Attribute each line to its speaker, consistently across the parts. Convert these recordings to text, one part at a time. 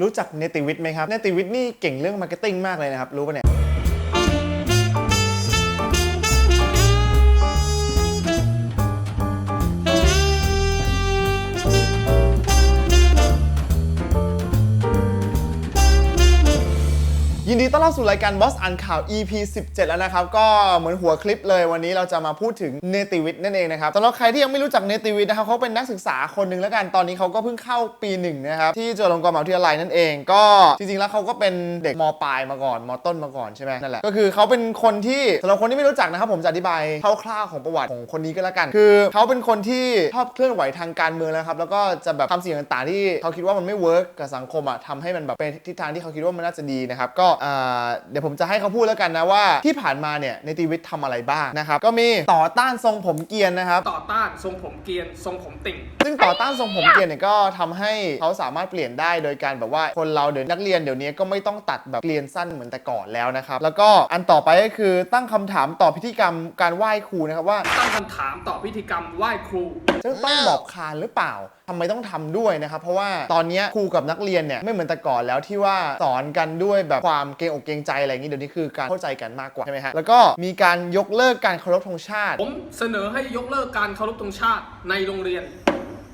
Speaker 1: รู้จักเนติวิทย์ไหมครับเนติวิทย์นี่เก่งเรื่องมาร์เก็ตติ้งมากเลยนะครับรู้ปะเนี่ย ยินดีต้อนรับสู่รายการ Boss อ่านข่าว EP 17 แล้วนะครับ ก็เหมือนหัวคลิปเลยวันนี้เราจะมาพูดถึงเนติวิทย์นั่นเองนะครับสำหรับใครที่ยังไม่รู้จักเนติวิทย์นะครับเขาเป็นนักศึกษาคนหนึ่งแล้วกันตอนนี้เขาก็เพิ่งเข้าปีหนึ่งนะครับที่จุฬาลงกรณ์มหาวิทยาลัยนั่นเอง ก็จริงๆแล้วเขาก็เป็นเด็กมปลายมาก่อนมต้นมาก่อนใช่ไหมนั่นแหละก็คือเขาเป็นคนที่สำหรับคนที่ไม่รู้จักนะครับผมจะอธิบายคร่าวๆของประวัติของคนนี้ก็แล้วกัน คือเขาเป็นคนที่ชอบเคลื่อนไหวทางการเมืองนะครับแล้วก็จะแบบทำสิ่งต่างๆ ที่เขาคิดว่ามันไม่เวิร์กกับสังคมอะทำให้มันแบบเป็นทิศทางที่เขาคิดว่ามันน่าจะดีนะครับก็เดี๋ยวผมจะให้เขาพูดแล้วกันนะว่าที่ผ่านมาเนี่ยในตีวิทย์ทำอะไรบ้างนะครับ ก็มีต่อต้านทรงผมเกรียนนะครับ
Speaker 2: ต่อต้านทรงผมเกรียนทรงผมติ่ง
Speaker 1: ซึ่งต่อต้านทรงผมเกรียนเนี่ยก็ทำให้เขาสามารถเปลี่ยนได้โดยการแบบว่าคนเราเดี๋ยวนักเรียนเดี๋ยวนี้ก็ไม่ต้องตัดแบบเกรียนสั้นเหมือนแต่ก่อนแล้วนะครับ แล้วก็อันต่อไปก็คือตั้งคำถามต่อพิธีกรรมการไหว้ครูนะครับว่า
Speaker 2: ตั้งคำถามต่อพิธีกรรมไหว้ครู
Speaker 1: จะต้องหมอบคานหรือเปล่าทำไมต้องทำด้วยนะครับ เพราะว่าตอนนี้ครูกับนักเรียนเนี่ยไม่เหมือนแต่ก่อนแล้วที่ว่าสอนกันด้วยแบบความเกรงอกเกรงใจอะไรอย่างนี้เดี๋ยวนี้คือการเข้าใจกันมากกว่าใช่ไหมฮะแล้วก็มีการยกเลิกการเคารพธงชาติ
Speaker 2: ผมเสนอให้ยกเลิกการเคารพธงชาติในโรงเรียน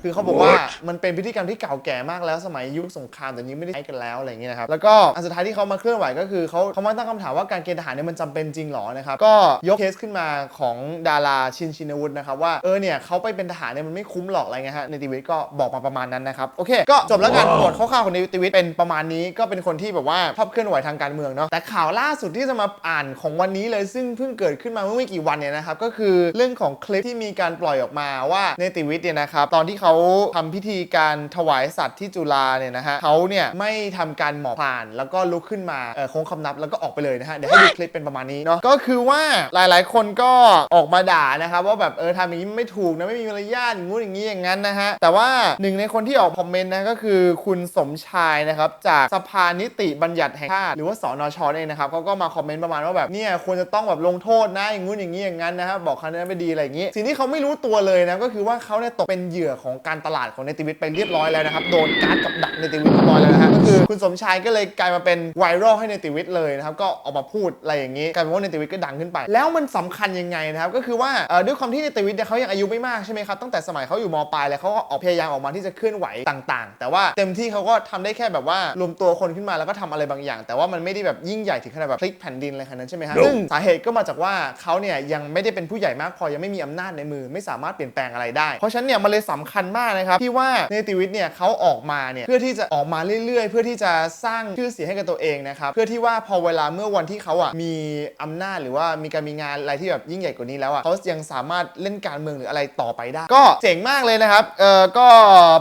Speaker 1: คือเขาบอกว่ามันเป็นพิธีกรรมที่เก่าแก่มากแล้วสมัยยุคสงครามแต่นี้ไม่ได้ใช้กันแล้วอะไรอย่างเงี้ยนะครับแล้วก็อันสุดท้ายที่เขามาเคลื่อนไหวก็คือเขาเขามาตั้งคำถามว่าการเกณฑ์ทหารเนี่ยมันจำเป็นจริงหรอนะครับก็ยกเคสขึ้นมาของดาราชินชินวุฒินะครับว่าเออเนี่ยเขาไปเป็นทหารเนี่ยมันไม่คุ้มหรอกอะไรเงี้ยฮะในตีวิทย์ก็บอกมาประมาณนั้นนะครับโอเค ก็จบแล้วกันบทคร่าวๆของในตีวิทย์เป็นประมาณนี้ก็เป็นคนที่แบบว่าชอบเคลื่อนไหวทางการเมืองเนาะแต่ข่าวล่าสุดที่จะมาอ่านของวันนี้เลยซึ่งเพิ่งเกิดขึ้นมาเมื่อไม่กี่วันเนี่ยนะครับก็คือเรื่องของคลิปที่มีการปล่อยออกมาว่าในติวิทย์เนี่ยนะครับตอนที่เขาาทำพิธีการถวายสัตว์ที่จุฬาเนี่ยนะฮะเขาเนี่ยไม่ทำการหมอบพลานแล้วก็ลุกขึ้นมาเออโค้งคำนับแล้วก็ออกไปเลยนะฮะเดี๋ยวให้ดูคลิปเป็นประมาณนี้เนาะก็คือว่าหลายๆ คนก็ออกมาด่านะครับว่าแบบเออทำอย่างนี้ไม่ถูกนะไม่มีมารยาทอย่างงู้นอย่างนี้อย่างนั้นนะฮะแต่ว่าหนึ่งในคนที่ออกคอมเมนต์นะก็คือคุณสมชายนะครับจากสภานิติบัญญัติแห่งชาติหรือว่าสนชเองนะครับเขาก็มาคอมเมนต์ประมาณว่าแบบเนี่ยควรจะต้องแบบลงโทษนะอย่างงู้นอย่างนี้อย่างนั้นนะครับบอกคณะไม่ดีอะไรอย่างนี้สิ่งที่เขาไม่รู้ตัวเลยนะก็คือว่าเขาเนี่ยตกเป็นเหยื่อของการตลาดของเนติวิทย์ไปเรียบร้อยแล้วนะครับ โดนการ์ดกับดักเนติวิทย์เรียบร้อยแล้วนะฮะก็คือคุณสมชายก็เลยกลายมาเป็นไวรัลให้เนติวิทย์เลยนะครับก็ออกมาพูดอะไรอย่างนี้กลายเป็นว่าเนติวิทย์ก็ดังขึ้นไป แล้วมันสำคัญยังไงนะครับก็คือว่าเอ่อด้วยความที่เนติวิทย์เนี่ยเขายังอายุไม่มากใช่ไหมครับตั้งแต่สมัยเขาอยู่มปลายแล้วเขาก็ออกพยายามออกมาที่จะเคลื่อนไหวต่างๆ แต่ว่าเต็มที่เขาก็ทำได้แค่แบบว่ารวมตัวคนขึ้นมาแล้วก็ทำอะไรบางอย่าง แต่ว่ามันไม่ได้แบบยิ่งใหญ่ถึงขนาดแบบพลิกแผ่นดินอะไรขนาดนั้นใช่ไหมฮะซึ่งสาเหตุก็มาจากว่าเขาเนี่ยยังไม่ได้เป็นผู้ใหญ่มากพอยังไม่มีอำนาจในมือ ไม่สามารถเปลี่ยนแปลงอะไรได้ เพราะฉะนั้นเนี่ยมันเลยสำคัญมากนะครับที่ว่าเนติวิทย์เนี่ยเขาออกมาเนี่ยเพื่อที่จะออกมาเรื่อยๆ เพื่อที่จะสร้างชื่อเสียงให้กับตัวเองนะครับเพื่อที่ว่าพอเวลาเมื่อวันที่เขาอะมีอำนาจหรือว่ามีการมีงานอะไรที่แบบยิ่งใหญ่กว่านี้แล้วอะเขายังสามารถเล่นการเมืองหรืออะไรต่อไปได้ ก็เจ๋งมากเลยนะครับเออก็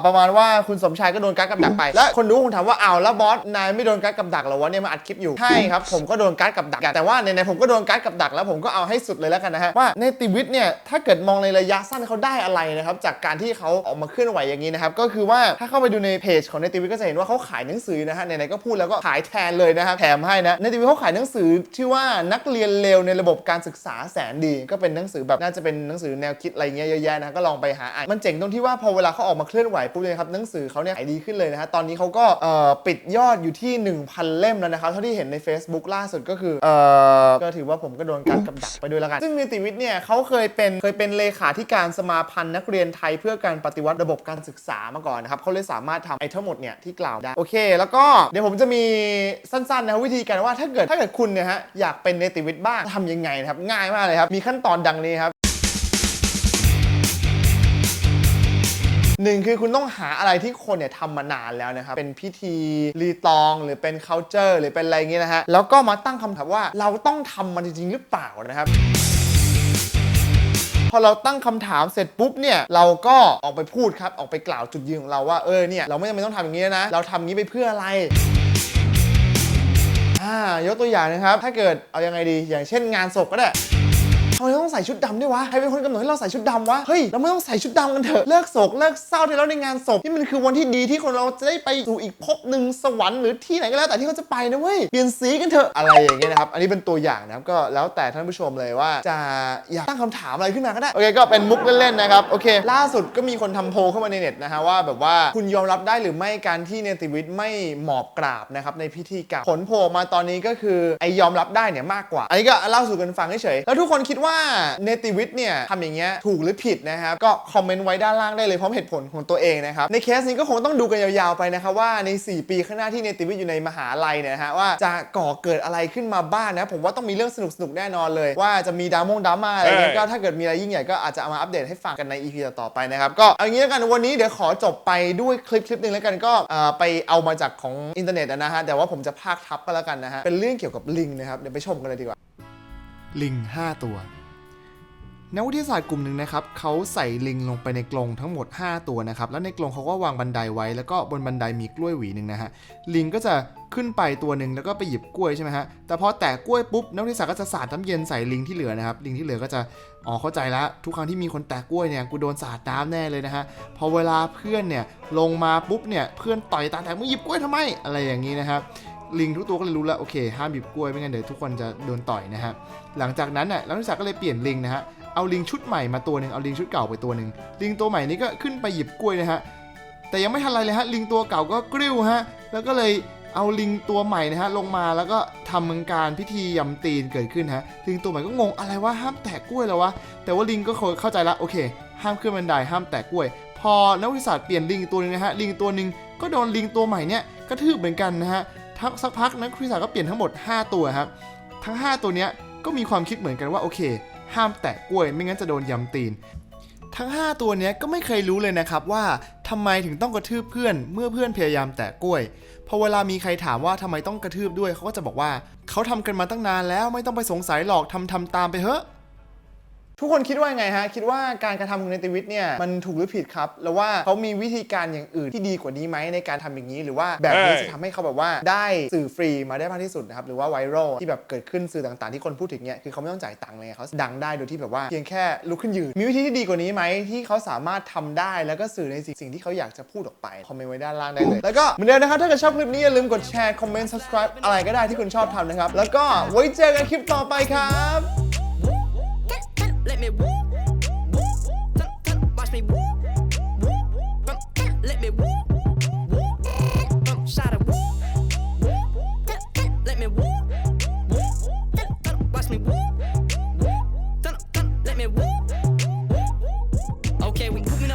Speaker 1: ประมาณว่าคุณสมชายก็โดนการดกับดักไป และคนดูคงถามว่าอ้าวแล้วบอสนายไม่โดนการดกับดักเหรอวะเนี่ยมาอัดคลิปอยู่ใช่ครับผมก็โดนการดกับดักแต่ว่าในๆผมก็โดนการดกับดักแล้วผมก็เอาให้สุดเลยแล้วกันนะฮะว่าในติวิทย์เนี่ยถ้าเกิดมองในระยะสั้นเขาได้อะไรนะครับจากการที่เขาออกมาเคลื่อนไหวอย่างนี้นะครับก็คือว่าถ้าเข้าไปดูในเพจของในติวิทย์ก็จะเห็นว่าเขาขายหนังสือนะฮะไหนๆก็พูดแล้วก็ขายแทนเลยนะครับแถมให้นะในติวิทย์เขาขายหนังสือชื่อว่านักเรียนเลวในระบบการศึกษาแสนดี ก็เป็นหนังสือแบบน่าจะเป็นหนังสือแนวคิดอะไรเงี้ยเยอะแยะนะก็ลองไปหาอ่านมันเจ๋งตรงที่ว่าพอเวลาเขาออกมาเคลื่อนไหวปุ๊บเลยครับหนังสือเขาเนี่ยขายดีขึ้นเลยนะฮะตอนนี้เขาก็เอ่อปิดยอดอยู่ที่ 1,000 เล่มแล้วนะครับเท่าที่เห็นใน Facebook ล่าสุดก็คือเอ่อก็ถือว่าผมก็โดนการกำดักไปด้วยแล้วกันซึ่งนิติวิทย์เนี่ยเขาเคยเป็นเคยเป็นเลขาธิการสมาพันธ์นักเรียนไทยเพื่อการปฏิวัติระบบการศึกษามาก่อนนะครับเขาเลยสามารถทำไอ้ทั้งหมดเนี่ยที่กล่าวได้โอเค แล้วก็เดี๋ยวผมจะมีสั้นๆนะวิธีการว่าถ้าเกิดถ้าเกิดคุณเนี่ยฮะอยากเป็นเนติวิทย์บ้างทำยังไงนะครับง่ายมากเลยครับมีขั้นตอนดังนี้ครับหนึ่งคือคุณต้องหาอะไรที่คนเนี่ยทำมานานแล้วนะครับ เป็นพิธีรีตอง หรือเป็น culture หรือเป็นอะไรเงี้ยนะฮะ แล้วก็มาตั้งคำถามว่าเราต้องทำมันจริงๆหรือเปล่านะครับ พอเราตั้งคำถามเสร็จปุ๊บเนี่ยเราก็ออกไปพูดครับออกไปกล่าวจุดยืนของเราว่าเออเนี่ยเราไม่จำเป็นต้องทำอย่างนี้นะ เราทำอย่างนี้ไปเพื่ออะไรอ่ายกตัวอย่างนะครับ ถ้าเกิดเอายังไงดี อย่างเช่นงานศพก็ได้ ทำไมต้องใส่ชุดดำด้วยวะใครเป็นคนกำหนดให้เราใส่ชุดดำวะเฮ้ยเราไม่ต้องใส่ชุดดำกันเถอะเลิกโศกเลิกเศร้าที่แล้วในงานศพที่มันคือวันที่ดีที่คนเราจะได้ไปสู่อีกภพหนึ่งสวรรค์หรือที่ไหนก็แล้วแต่ที่เขาจะไปนะเว้ยเปลี่ยนสีกันเถอะอะไรอย่างเงี้ยนะครับอันนี้เป็นตัวอย่างนะครับก็แล้วแต่ท่านผู้ชมเลยว่าจะอยากตั้งคำถามอะไรขึ้นมาก็ได้โอเคก็เป็นมุกเล่นๆนะครับโอเค ล่าสุดก็มีคนทำโพลเข้ามาในเน็ตนะฮะว่าแบบว่าคุณยอมรับได้หรือไม่การที่เนติวิทย์ไม่หมอบกราบนะครับในพิธีกรรมผลโพลมาตอนนี้ก็คือไอยอมรับได้เนี่ยมากกว่าอันนี้ก็เล่าสู่กันฟังเฉยๆแล้วทุกคนคิดว่าเนติวิทย์เนี่ยทำอย่างเงี้ยถูกหรือผิดนะครับ ก็คอมเมนต์ไว้ด้านล่างได้เลยพร้อมเหตุผลของตัวเองนะครับ ในเคสนี้ก็คงต้องดูกันยาวๆไปนะครับว่าใน 4 ปีข้างหน้าที่เนติวิทย์อยู่ในมหาลัยเนี่ยนะฮะว่าจะก่อเกิดอะไรขึ้นมาบ้างนะผมว่าต้องมีเรื่องสนุกๆแน่นอนเลย ว่าจะมีดรามงดราม่าอะไรเงี้ยก็ถ้าเกิดมีอะไรยิ่งใหญ่ก็อาจจะเอามาอัปเดตให้ฟังกันใน EP ต่อๆไปนะครับก็เอางี้แล้วกันวันนี้เดี๋ยวขอจบไปด้วยคลิปคลิปหนึ่งแล้วกันก็เอ่อไปเอามาจากของอินเทอร์เน็ตนะฮะแต่ว่าผมจะพากทับก็แล้วกันนะฮะเป็นเรื่องเกี่ยวกับลิงนะครับเดี๋ยวไปชมกันเลยดีกว่าลิง 5 ตัว นักวิทยาศาสตร์กลุ่มหนึ่งนะครับเขาใส่ลิงลงไปในกรงทั้งหมด 5 ตัวนะครับ แล้วในกรงเขาก็วางบันไดไว้ แล้วก็บนบันไดมีกล้วยหวีหนึ่งนะฮะ ลิงก็จะขึ้นไปตัวหนึ่งแล้วก็ไปหยิบกล้วยใช่ไหมฮะ แต่พอแตะกล้วยปุ๊บนักวิทยาศาสตร์ก็จะสาดน้ำเย็นใส่ลิงที่เหลือนะครับ ลิงที่เหลือก็จะอ๋อเข้าใจแล้วทุกครั้งที่มีคนแตะกล้วยเนี่ยกูโดนสาดน้ำแน่เลยนะฮะ พอเวลาเพื่อนเนี่ยลงมาปุ๊บเนี่ยเพื่อนต่อยตาแตกมึงหยิบกล้วยทำไมอะไรอย่างนี้นะครับลิงทุกตัวก็เลยรู้แล้วโอเคห้ามหยิบกล้วยไม่งั้นเดี๋ยวทุกคนจะโดนต่อยนะฮะหลังจากนั้นน่ะนักวิทยาศาสตร์ก็เลยเปลี่ยนลิงนะฮะ เอาลิงชุดใหม่มาตัวหนึ่งเอาลิงชุดเก่าไปตัวหนึ่งลิงตัวใหม่นี้ก็ขึ้นไปหยิบกล้วยนะฮะแต่ยังไม่ทันไรเลยฮะลิงตัวเก่าก็กริ้วฮะแล้วก็เลยเอาลิงตัวใหม่นะฮะลงมาแล้วก็ทำมังการพิธียำตีนเกิดขึ้นฮะลิงตัวใหม่ก็งงอะไรวะห้ามแตะกล้วยแล้ววะแต่ว่าลิงก็เข้าใจละโอเค ห้ามขึ้นบันไดห้ามแตะกล้วย พอนักวิทยาศาสตร์เปลี่ยนลิงตัวหนึงนะฮะลิงตัวหนึ่งก็โดนลิงตัวใหม่เนี่ยกระทืบเหมือนกันนะฮะทักสักพักนักวิทยาศาสตร์ก็เปลี่ยนทั้งหมด 5 ตัวครับทั้ง 5 ตัวเนี้ยก็มีความคิดเหมือนกันว่าโอเค ห้ามแตะกล้วยไม่งั้นจะโดนยำตีน ทั้ง 5 ตัวนี้ก็ไม่เคยรู้เลยนะครับว่าทำไมถึงต้องกระทืบเพื่อน เมื่อเพื่อนพยายามแตะกล้วยพอเวลามีใครถามว่าทำไมต้องกระทืบด้วยเขาก็จะบอกว่าเขาทำกันมาตั้งนานแล้วไม่ต้องไปสงสัยหรอกทำทำตามไปเถอะ ทุกคนคิดว่าไงฮะ คิดว่าการกระทำของเนติวิทย์เนี่ยมันถูกหรือผิดครับ แล้วว่าเขามีวิธีการอย่างอื่นที่ดีกว่านี้ไหมในการทำอย่างนี้ หรือว่าแบบนี้
Speaker 3: เอ้ย
Speaker 1: จะทำให้เขาแบบว่าได้สื่อฟรีมาได้มากที่สุดนะครับ หรือว่าไวรัลที่แบบเกิดขึ้นสื่อต่างๆที่คนพูดถึงเนี่ยคือเขาไม่ต้องจ่ายตังค์เลยเขาดังได้โดยที่แบบว่าเพียงแค่ลุกขึ้นยืน มีวิธีที่ดีกว่านี้ไหมที่เขาสามารถทำได้แล้วก็สื่อในสิ่งที่เขาอยากจะพูดออกไปคอมเมนต์ไว้ด้านล่างได้เลย แล้วก็เหมือนเดิมนะครับถ้าเกิดชอบคลิปนี้อย่าลืมกดแชร์คอมเมนต์ subscribe อะไรก็ได้ที่คุณชอบทำนะครับแล้วก็ไว้เจอกันคลิปต่อไปครับ let me woo, woo, watch me woo, woo,
Speaker 4: let me woo.